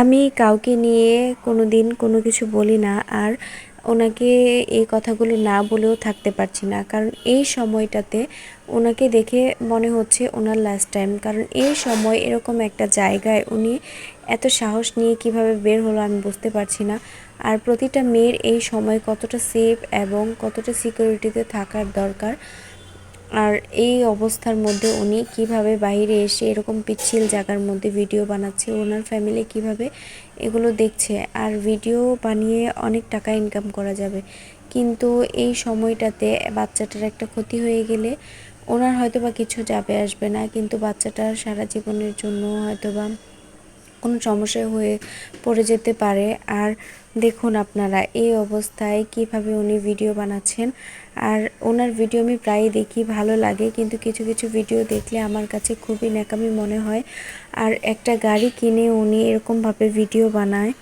আমি কাউকে নিয়ে কোনো দিন কোনো কিছু বলি না আর ওনাকে এই কথাগুলো না বলেও থাকতে পারছি না। কারণ এই সময়টাতে ওনাকে দেখে মনে হচ্ছে ওনার লাস্ট টাইম কারণ এই সময় এরকম একটা জায়গায় উনি এত সাহস নিয়ে কীভাবে বের হলো আমি বুঝতে পারছি না। আর প্রতিটা মেয়ের এই সময় কতটা সেফ এবং কতটা সিকিউরিটিতে থাকার দরকার আর এই অবস্থার মধ্যে উনি কীভাবে বাইরে এসে এরকম পিচ্ছিল জায়গার মধ্যে ভিডিও বানাচ্ছে, ওনার ফ্যামিলি কীভাবে এগুলো দেখছে, আর ভিডিও বানিয়ে অনেক টাকা ইনকাম করা যাবে। কিন্তু এই সময়টাতে বাচ্চাটার একটা ক্ষতি হয়ে গেলে ওনার হয়তো বা কিছু যাবে আসবে না, কিন্তু বাচ্চাটার সারা জীবনের জন্য হয়তো বা কোনো সমস্যায় হয়ে পড়ে যেতে পারে। আর দেখুন আপনারা, এই অবস্থায় কীভাবে উনি ভিডিও বানাচ্ছেন। আর ওনার ভিডিও আমি প্রায়ই দেখি, ভালো লাগে। কিন্তু কিছু কিছু ভিডিও দেখলে আমার কাছে খুবই ন্যাকামি মনে হয়। আর একটা গাড়ি কিনে উনি এরকমভাবে ভিডিও বানায়।